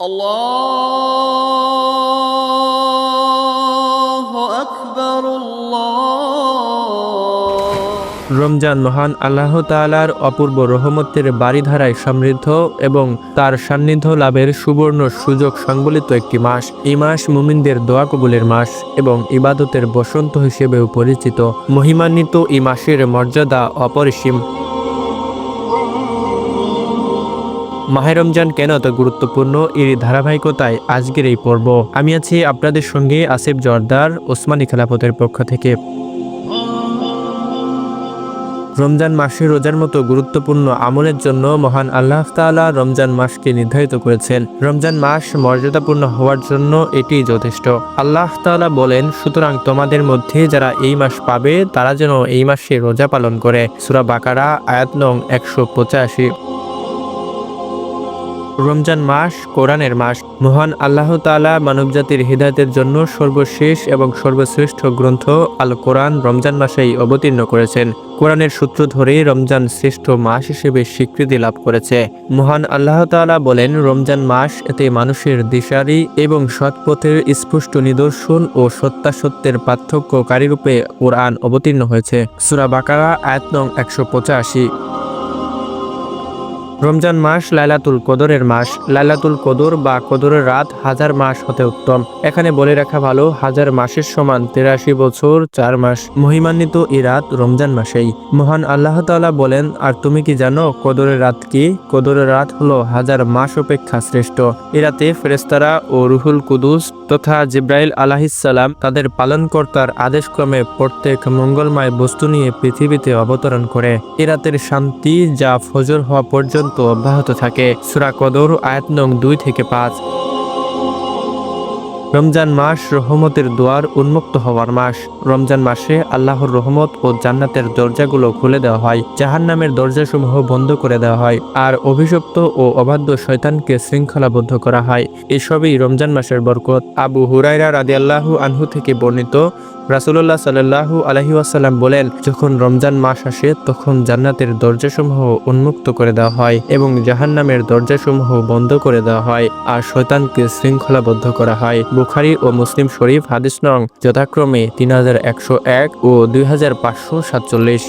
রমজান মহান আল্লাহ তালার অপূর্ব রহমতের বাড়িধারায় সমৃদ্ধ এবং তার সান্নিধ্য লাভের সুবর্ণ সুযোগ সংবলিত একটি মাস। এই মাস মুমিনদের দোয়া কবুলের মাস এবং ইবাদতের বসন্ত হিসেবেও পরিচিত। মহিমান্বিত এই মাসের মর্যাদা অপরিসীম। মাহে রমজান কেন এত গুরুত্বপূর্ণ? এর ধারাবাহিকতায় আজকের এই পর্ব। আমি আছি আপনাদের সঙ্গে আসিফ জর্দার, ওসমানী খেলাফতের পক্ষ থেকে। রমজান মাসে রোজার মতো গুরুত্বপূর্ণ আমলের জন্য মহান আল্লাহ তাআলা রমজান মাসকে নির্ধারিত করেছেন। রমজান মাস মর্যাদাপূর্ণ হওয়ার জন্য এটি যথেষ্ট। আল্লাহ তাআলা বলেন, সুতরাং তোমাদের মধ্যে যারা এই মাস পাবে, তারা যেন এই মাসে রোজা পালন করে। সুরা বাকারা, আয়াত নং একশো পঁচাশি। রমজান মাস, কোরআনের মাস। মহান আল্লাহ তাআলা মানবজাতির হৃদায়তের জন্য সর্বশেষ এবং সর্বশ্রেষ্ঠ গ্রন্থ আল কোরআন রমজান মাসেই অবতীর্ণ করেছেন। কোরআনের সূত্র ধরে রমজান শ্রেষ্ঠ মাস হিসেবে স্বীকৃতি লাভ করেছে। মহান আল্লাহ তাআলা বলেন, রমজান মাস এতে মানুষের দিশারি এবং সৎপথের স্পষ্ট নিদর্শন ও সত্যাসত্যের পার্থক্যকারী রূপে কোরআন অবতীর্ণ হয়েছে। সুরা বাকারা, আয়াত নং একশো পঁচাশি। রমজান মাস লাইলাতুল কদরের মাস। লাইলাতুল কদর বা কদরের রাত হাজার মাস হতে উত্তম। এখানে বলে রাখা ভালো, হাজার মাসের সমান তেরাশি বছর চার মাস। মহিমান্বিত এই রাত রমজান মাসেই। মহান আল্লাহ তাআলা বলেন, আর তুমি কি জানো, কদরের রাত কি? কদরের রাত হলো হাজার মাস অপেক্ষা শ্রেষ্ঠ। এ রাতে ফেরেস্তারা ও রুহুল কুদুস তথা জিব্রাইল আলাহিসাল্লাম তাদের পালনকর্তার আদেশক্রমে প্রত্যেক মঙ্গলময় বস্তু নিয়ে পৃথিবীতে অবতরণ করে। এ রাতের শান্তি যা ফজর হওয়া পর্যন্ত অব্যাহত থাকে। সুরা কদর আয়াত নং দুই থেকে পাঁচ। রমজান মাস রহমতের দুয়ার উন্মুক্ত হওয়ার মাস। রমজান মাসে আল্লাহর রহমত ও জান্নাতের দরজাগুলো খুলে দেওয়া হয়, জাহান্নামের দরজাসমূহ বন্ধ করে দেওয়া হয় আর অভিশপ্ত ও অবাধ্য শয়তানকে শৃঙ্খলাবদ্ধ করা হয়। এসবই রমজান মাসের বরকত। আবু হুরাইরা রাদিয়াল্লাহু আনহু থেকে বর্ণিত রাসুল্লাহ সাল্লাহু আলহি ওয়াসাল্লাম বলেন, যখন রমজান মাস আসে তখন জান্নাতের দরজাসমূহ উন্মুক্ত করে দেওয়া হয় এবং জাহান্নামের দরজাসমূহ বন্ধ করে দেওয়া হয় আর শয়তানকে শৃঙ্খলাবদ্ধ করা হয়। বুখারি ও মুসলিম শরীফ হাদিস নং যথাক্রমে তিন হাজার একশো এক ও দুই হাজার পাঁচশো সাতচল্লিশ।